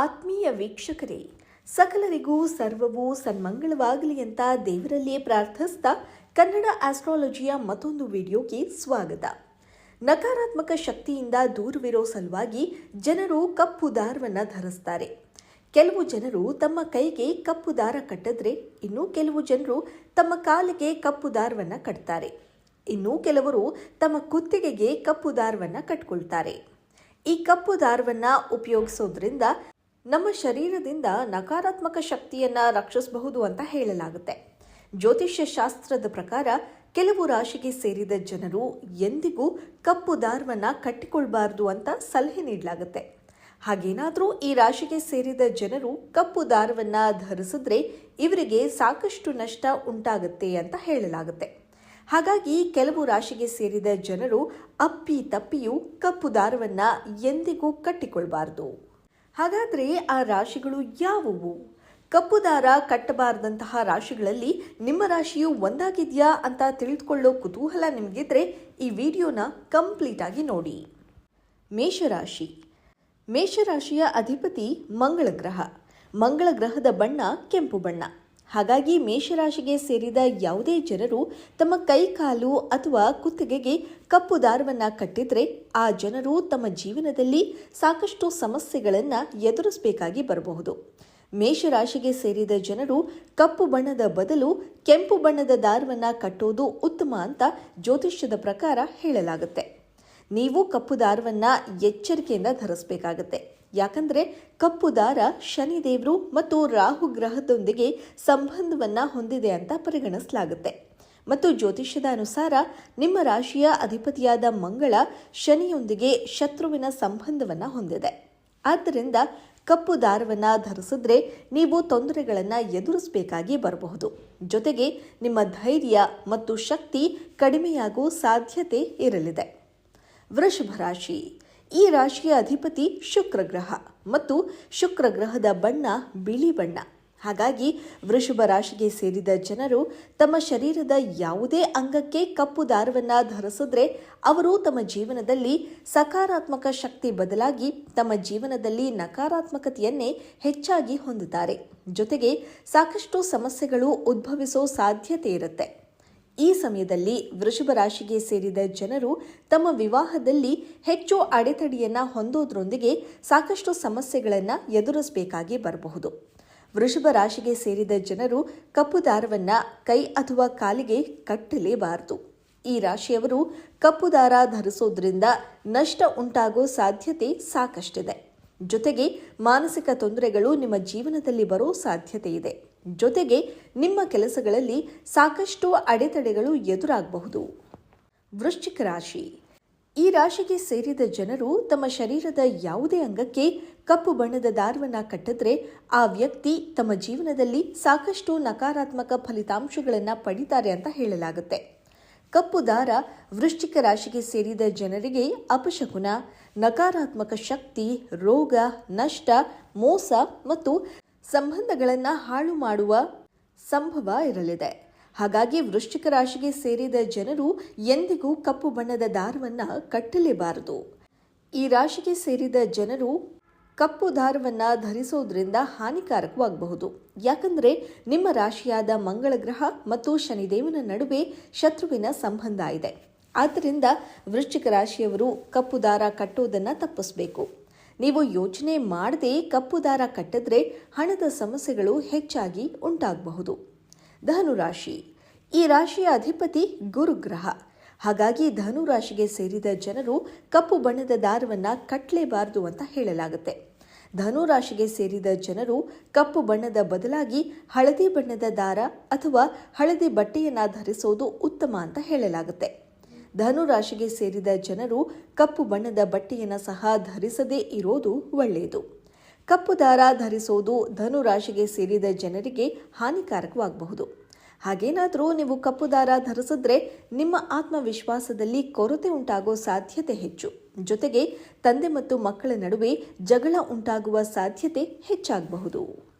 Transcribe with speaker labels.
Speaker 1: ಆತ್ಮೀಯ ವೀಕ್ಷಕರೇ, ಸಕಲರಿಗೂ ಸರ್ವವೂ ಸನ್ಮಂಗಳವಾಗಲಿ ಅಂತ ದೇವರಲ್ಲಿಯೇ ಪ್ರಾರ್ಥಿಸ್ತಾ ಕನ್ನಡ ಆಸ್ಟ್ರಾಲಜಿಯ ಮತ್ತೊಂದು ವಿಡಿಯೋಗೆ ಸ್ವಾಗತ. ನಕಾರಾತ್ಮಕ ಶಕ್ತಿಯಿಂದ ದೂರವಿರೋ ಸಲುವಾಗಿ ಜನರು ಕಪ್ಪು ದಾರವನ್ನು ಧರಿಸ್ತಾರೆ. ಕೆಲವು ಜನರು ತಮ್ಮ ಕೈಗೆ ಕಪ್ಪು ದಾರ ಕಟ್ಟಿದ್ರೆ ಇನ್ನು ಕೆಲವು ಜನರು ತಮ್ಮ ಕಾಲಿಗೆ ಕಪ್ಪು ದಾರವನ್ನು ಕಟ್ತಾರೆ. ಇನ್ನು ಕೆಲವರು ತಮ್ಮ ಕುತ್ತಿಗೆಗೆ ಕಪ್ಪು ದಾರವನ್ನು ಕಟ್ಕೊಳ್ತಾರೆ. ಈ ಕಪ್ಪು ದಾರವನ್ನು ಉಪಯೋಗಿಸೋದ್ರಿಂದ ನಮ್ಮ ಶರೀರದಿಂದ ನಕಾರಾತ್ಮಕ ಶಕ್ತಿಯನ್ನ ರಕ್ಷಿಸಬಹುದು ಅಂತ ಹೇಳಲಾಗುತ್ತೆ. ಜ್ಯೋತಿಷ್ಯ ಶಾಸ್ತ್ರದ ಪ್ರಕಾರ ಕೆಲವು ರಾಶಿಗೆ ಸೇರಿದ ಜನರು ಎಂದಿಗೂ ಕಪ್ಪು ದಾರವನ್ನು ಕಟ್ಟಿಕೊಳ್ಬಾರ್ದು ಅಂತ ಸಲಹೆ ನೀಡಲಾಗುತ್ತೆ. ಹಾಗೇನಾದರೂ ಈ ರಾಶಿಗೆ ಸೇರಿದ ಜನರು ಕಪ್ಪು ದಾರವನ್ನು ಧರಿಸಿದ್ರೆ ಇವರಿಗೆ ಸಾಕಷ್ಟು ನಷ್ಟ ಉಂಟಾಗುತ್ತೆ ಅಂತ ಹೇಳಲಾಗುತ್ತೆ. ಹಾಗಾಗಿ ಕೆಲವು ರಾಶಿಗೆ ಸೇರಿದ ಜನರು ಅಪ್ಪಿ ತಪ್ಪಿಯೂ ಕಪ್ಪು ದಾರವನ್ನು ಎಂದಿಗೂ ಕಟ್ಟಿಕೊಳ್ಬಾರ್ದು. ಹಾಗಾದ್ರೆ ಆ ರಾಶಿಗಳು ಯಾವುವು? ಕಪ್ಪು ದಾರ ಕಟ್ಟಬಾರದಂತಹ ರಾಶಿಗಳಲ್ಲಿ ನಿಮ್ಮ ರಾಶಿಯು ಒಂದಾಗಿದೆಯಾ ಅಂತ ತಿಳಿದುಕೊಳ್ಳೋ ಕುತೂಹಲ ನಿಮಗಿದ್ರೆ ಈ ವಿಡಿಯೋನ ಕಂಪ್ಲೀಟ್ ಆಗಿ ನೋಡಿ. ಮೇಷರಾಶಿ. ಮೇಷರಾಶಿಯ ಅಧಿಪತಿ ಮಂಗಳ ಗ್ರಹ ಮಂಗಳ ಗ್ರಹದ ಬಣ್ಣ ಕೆಂಪು ಬಣ್ಣ. ಹಾಗಾಗಿ ಮೇಷರಾಶಿಗೆ ಸೇರಿದ ಯಾವುದೇ ಜನರು ತಮ್ಮ ಕೈ, ಕಾಲು ಅಥವಾ ಕುತ್ತಿಗೆಗೆ ಕಪ್ಪು ದಾರವನ್ನು ಕಟ್ಟಿದರೆ ಆ ಜನರು ತಮ್ಮ ಜೀವನದಲ್ಲಿ ಸಾಕಷ್ಟು ಸಮಸ್ಯೆಗಳನ್ನು ಎದುರಿಸಬೇಕಾಗಿ ಬರಬಹುದು. ಮೇಷರಾಶಿಗೆ ಸೇರಿದ ಜನರು ಕಪ್ಪು ಬಣ್ಣದ ಬದಲು ಕೆಂಪು ಬಣ್ಣದ ದಾರವನ್ನು ಕಟ್ಟೋದು ಉತ್ತಮ ಅಂತ ಜ್ಯೋತಿಷ್ಯದ ಪ್ರಕಾರ ಹೇಳಲಾಗುತ್ತೆ. ನೀವು ಕಪ್ಪು ದಾರವನ್ನು ಎಚ್ಚರಿಕೆಯಿಂದ ಧರಿಸಬೇಕಾಗತ್ತೆ. ಯಾಕಂದ್ರೆ ಕಪ್ಪು ದಾರ ಶನಿದೇವರು ಮತ್ತು ರಾಹು ಗ್ರಹದೊಂದಿಗೆ ಸಂಬಂಧವನ್ನ ಹೊಂದಿದೆ ಅಂತ ಪರಿಗಣಿಸಲಾಗುತ್ತೆ. ಮತ್ತು ಜ್ಯೋತಿಷ್ಯದ ಅನುಸಾರ ನಿಮ್ಮ ರಾಶಿಯ ಅಧಿಪತಿಯಾದ ಮಂಗಳ ಶನಿಯೊಂದಿಗೆ ಶತ್ರುವಿನ ಸಂಬಂಧವನ್ನ ಹೊಂದಿದೆ. ಆದ್ದರಿಂದ ಕಪ್ಪು ದಾರವನ್ನ ಧರಿಸಿದ್ರೆ ನೀವು ತೊಂದರೆಗಳನ್ನು ಎದುರಿಸಬೇಕಾಗಿ ಬರಬಹುದು. ಜೊತೆಗೆ ನಿಮ್ಮ ಧೈರ್ಯ ಮತ್ತು ಶಕ್ತಿ ಕಡಿಮೆಯಾಗುವ ಸಾಧ್ಯತೆ ಇರಲಿದೆ. ವೃಷಭ ರಾಶಿ ಈ ರಾಶಿಯ ಅಧಿಪತಿ ಶುಕ್ರ ಗ್ರಹ ಮತ್ತು ಶುಕ್ರ ಗ್ರಹದ ಬಣ್ಣ ಬಿಳಿ ಬಣ್ಣ. ಹಾಗಾಗಿ ವೃಷಭ ರಾಶಿಗೆ ಸೇರಿದ ಜನರು ತಮ್ಮ ಶರೀರದ ಯಾವುದೇ ಅಂಗಕ್ಕೆ ಕಪ್ಪು ದಾರವನ್ನು ಧರಿಸಿದ್ರೆ ಅವರು ತಮ್ಮ ಜೀವನದಲ್ಲಿ ಸಕಾರಾತ್ಮಕ ಶಕ್ತಿ ಬದಲಾಗಿ ತಮ್ಮ ಜೀವನದಲ್ಲಿ ನಕಾರಾತ್ಮಕತೆಯನ್ನೇ ಹೆಚ್ಚಾಗಿ ಹೊಂದುತ್ತಾರೆ. ಜೊತೆಗೆ ಸಾಕಷ್ಟು ಸಮಸ್ಯೆಗಳು ಉದ್ಭವಿಸೋ ಸಾಧ್ಯತೆ ಇರುತ್ತೆ. ಈ ಸಮಯದಲ್ಲಿ ವೃಷಭ ರಾಶಿಗೆ ಸೇರಿದ ಜನರು ತಮ್ಮ ವಿವಾಹದಲ್ಲಿ ಹೆಚ್ಚು ಅಡೆತಡೆಯನ್ನ ಹೊಂದೋದ್ರೊಂದಿಗೆ ಸಾಕಷ್ಟು ಸಮಸ್ಯೆಗಳನ್ನು ಎದುರಿಸಬೇಕಾಗಿ ಬರಬಹುದು. ವೃಷಭ ರಾಶಿಗೆ ಸೇರಿದ ಜನರು ಕಪ್ಪು ದಾರವನ್ನು ಕೈ ಅಥವಾ ಕಾಲಿಗೆ ಕಟ್ಟಲೇಬಾರದು. ಈ ರಾಶಿಯವರು ಕಪ್ಪು ದಾರ ಧರಿಸೋದ್ರಿಂದ ನಷ್ಟ ಉಂಟಾಗೋ ಸಾಧ್ಯತೆ ಸಾಕಷ್ಟಿದೆ. ಜೊತೆಗೆ ಮಾನಸಿಕ ತೊಂದರೆಗಳು ನಿಮ್ಮ ಜೀವನದಲ್ಲಿ ಬರೋ ಸಾಧ್ಯತೆ ಇದೆ. ಜೊತೆಗೆ ನಿಮ್ಮ ಕೆಲಸಗಳಲ್ಲಿ ಸಾಕಷ್ಟು ಅಡೆತಡೆಗಳು ಎದುರಾಗಬಹುದು. ವೃಶ್ಚಿಕ ರಾಶಿ. ಈ ರಾಶಿಗೆ ಸೇರಿದ ಜನರು ತಮ್ಮ ಶರೀರದ ಯಾವುದೇ ಅಂಗಕ್ಕೆ ಕಪ್ಪು ಬಣ್ಣದ ದಾರವನ್ನು ಕಟ್ಟಿದ್ರೆ ಆ ವ್ಯಕ್ತಿ ತಮ್ಮ ಜೀವನದಲ್ಲಿ ಸಾಕಷ್ಟು ನಕಾರಾತ್ಮಕ ಫಲಿತಾಂಶಗಳನ್ನು ಪಡಿತಾರೆ ಅಂತ ಹೇಳಲಾಗುತ್ತೆ. ಕಪ್ಪು ದಾರ ವೃಶ್ಚಿಕ ರಾಶಿಗೆ ಸೇರಿದ ಜನರಿಗೆ ಅಪಶಕುನ, ನಕಾರಾತ್ಮಕ ಶಕ್ತಿ, ರೋಗ, ನಷ್ಟ, ಮೋಸ ಮತ್ತು ಸಂಬಂಧಗಳನ್ನು ಹಾಳು ಮಾಡುವ ಸಂಭವ ಇರಲಿದೆ. ಹಾಗಾಗಿ ವೃಶ್ಚಿಕ ರಾಶಿಗೆ ಸೇರಿದ ಜನರು ಎಂದಿಗೂ ಕಪ್ಪು ಬಣ್ಣದ ದಾರವನ್ನು ಕಟ್ಟಲೇಬಾರದು. ಈ ರಾಶಿಗೆ ಸೇರಿದ ಜನರು ಕಪ್ಪು ದಾರವನ್ನು ಧರಿಸೋದ್ರಿಂದ ಹಾನಿಕಾರಕವಾಗಬಹುದು. ಯಾಕಂದರೆ ನಿಮ್ಮ ರಾಶಿಯಾದ ಮಂಗಳ ಗ್ರಹ ಮತ್ತು ಶನಿದೇವನ ನಡುವೆ ಶತ್ರುವಿನ ಸಂಬಂಧ ಇದೆ. ಆದ್ದರಿಂದ ವೃಶ್ಚಿಕ ರಾಶಿಯವರು ಕಪ್ಪು ದಾರ ಕಟ್ಟೋದನ್ನು ತಪ್ಪಿಸಬೇಕು. ನೀವು ಯೋಚನೆ ಮಾಡದೆ ಕಪ್ಪು ದಾರ ಕಟ್ಟಿದ್ರೆ ಹಣದ ಸಮಸ್ಯೆಗಳು ಹೆಚ್ಚಾಗಿ ಉಂಟಾಗಬಹುದು. ಧನುರಾಶಿ. ಈ ರಾಶಿಯ ಅಧಿಪತಿ ಗುರುಗ್ರಹ. ಹಾಗಾಗಿ ಧನುರಾಶಿಗೆ ಸೇರಿದ ಜನರು ಕಪ್ಪು ಬಣ್ಣದ ದಾರವನ್ನು ಕಟ್ಟಲೇಬಾರದು ಅಂತ ಹೇಳಲಾಗುತ್ತೆ. ಧನುರಾಶಿಗೆ ಸೇರಿದ ಜನರು ಕಪ್ಪು ಬಣ್ಣದ ಬದಲಾಗಿ ಹಳದಿ ಬಣ್ಣದ ದಾರ ಅಥವಾ ಹಳದಿ ಬಟ್ಟೆಯನ್ನು ಧರಿಸೋದು ಉತ್ತಮ ಅಂತ ಹೇಳಲಾಗುತ್ತೆ. ಧನು ರಾಶಿಗೆ ಸೇರಿದ ಜನರು ಕಪ್ಪು ಬಣ್ಣದ ಬಟ್ಟೆಯನ್ನು ಸಹ ಧರಿಸದೇ ಇರೋದು ಒಳ್ಳೆಯದು. ಕಪ್ಪು ದಾರ ಧರಿಸೋದು ಧನು ರಾಶಿಗೆ ಸೇರಿದ ಜನರಿಗೆ ಹಾನಿಕಾರಕವಾಗಬಹುದು. ಹಾಗೇನಾದರೂ ನೀವು ಕಪ್ಪು ದಾರ ಧರಿಸಿದ್ರೆ ನಿಮ್ಮ ಆತ್ಮವಿಶ್ವಾಸದಲ್ಲಿ ಕೊರತೆ ಉಂಟಾಗೋ ಸಾಧ್ಯತೆ ಹೆಚ್ಚು. ಜೊತೆಗೆ ತಂದೆ ಮತ್ತು ಮಕ್ಕಳ ನಡುವೆ ಜಗಳ ಉಂಟಾಗುವ ಸಾಧ್ಯತೆ ಹೆಚ್ಚಾಗಬಹುದು.